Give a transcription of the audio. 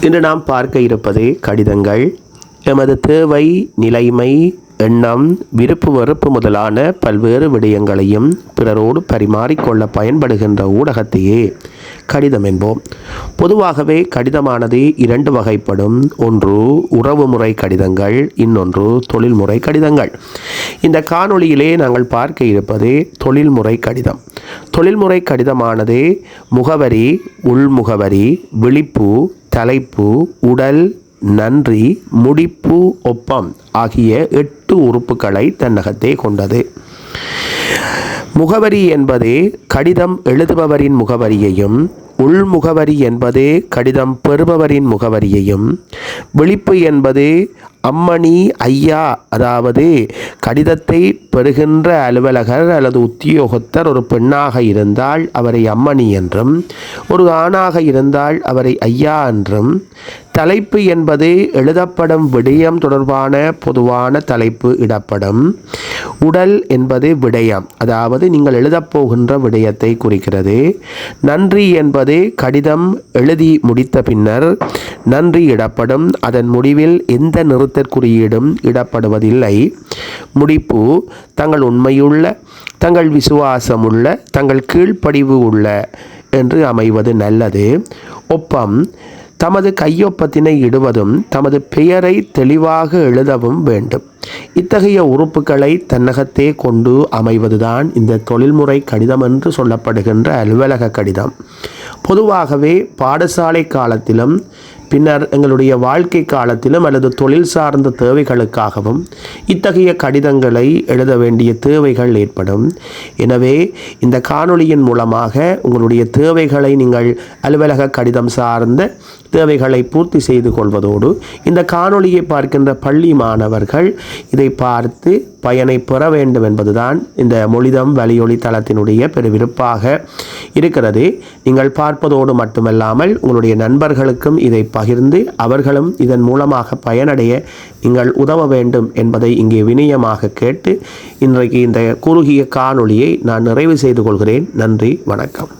இன்று நாம் பார்க்க இருப்பது கடிதங்கள். எமது தேவை நிலைமை எண்ணம் விருப்பு வெறுப்பு முதலான பல்வேறு விடயங்களையும் பிறரோடு பரிமாறிக்கொள்ள பயன்படுகின்ற ஊடகத்தையே கடிதம் என்போம். பொதுவாகவே கடிதமானது இரண்டு வகைப்படும். ஒன்று உறவுமுறை கடிதங்கள் இன்னொன்று தொழில்முறை கடிதங்கள். இந்த காணொளியிலே நாங்கள் பார்க்க இருப்பது தொழில்முறை கடிதம். தொழில்முறை கடிதமானது முகவரி உள்முகவரி விழிப்பு தலைப்பு உடல் நன்றி முடிப்பு ஒப்பம் ஆகிய எட்டு உறுப்புகளை தன்னகத்தே கொண்டது. முகவரி என்பது கடிதம் எழுதுபவரின் முகவரியையும் உள்முகவரி என்பது கடிதம் பெறுபவரின் முகவரியையும் விழிப்பு என்பது அம்மணி ஐயா அதாவது கடிதத்தை பெறுகின்ற அலுவலகர் அல்லது உத்தியோகத்தர் ஒரு பெண்ணாக இருந்தால் அவரை அம்மணி என்றும் ஒரு ஆணாக இருந்தால் அவரை ஐயா என்றும். தலைப்பு என்பது எழுதப்படும் விடயம் தொடர்பான பொதுவான தலைப்பு இடப்படும். உடல் என்பது விடயம் அதாவது நீங்கள் எழுதப் போகின்ற விடயத்தை குறிக்கிறது. நன்றி என்பது கடிதம் எழுதி முடித்த பின்னர் நன்றி இடப்படும் அதன் முடிவில் எந்த நிறுத்தற்குறியீடும் இடப்படுவதில்லை. முடிப்பு தங்கள் உண்மையுள்ள தங்கள் விசுவாசமுள்ள தங்கள் கீழ்ப்படிவு உள்ள என்று அமைவது நல்லது. ஒப்பம் தமது கையொப்பத்தினை இடுவதும் தமது பெயரை தெளிவாக எழுதவும் வேண்டும். இத்தகைய உறுப்புகளை தன்னகத்தே கொண்டு அமைவதுதான் இந்த தொழில்முறை கடிதம் என்று சொல்லப்படுகின்ற அலுவலக கடிதம். பொதுவாகவே பாடசாலை காலத்திலும் பின்னர் எங்களுடைய வாழ்க்கை காலத்திலும் அல்லது தொழில் சார்ந்த தேவைகளுக்காகவும் இத்தகைய கடிதங்களை எழுத வேண்டிய தேவைகள் ஏற்படும். எனவே இந்த காணொளியின் மூலமாக உங்களுடைய தேவைகளை நீங்கள் அலுவலக கடிதம் சார்ந்த தேவைகளை பூர்த்தி செய்து கொள்வதோடு இந்த காணொளியை பார்க்கின்ற பள்ளி மாணவர்கள் இதை பார்த்து பயனை பெற வேண்டும் என்பதுதான் இந்த மொழிதம் வலியொலி தளத்தினுடைய பெருவிருப்பாக இருக்கிறது. நீங்கள் பார்ப்பதோடு மட்டுமல்லாமல் உங்களுடைய நண்பர்களுக்கும் இதை பகிர்ந்து அவர்களும் இதன் மூலமாக பயனடைய நீங்கள் உதவ வேண்டும் என்பதை இங்கே வினயமாக கேட்டு இன்றைக்கு இந்த குறுகிய காணொளியை நான் நிறைவு செய்து கொள்கிறேன். நன்றி வணக்கம்.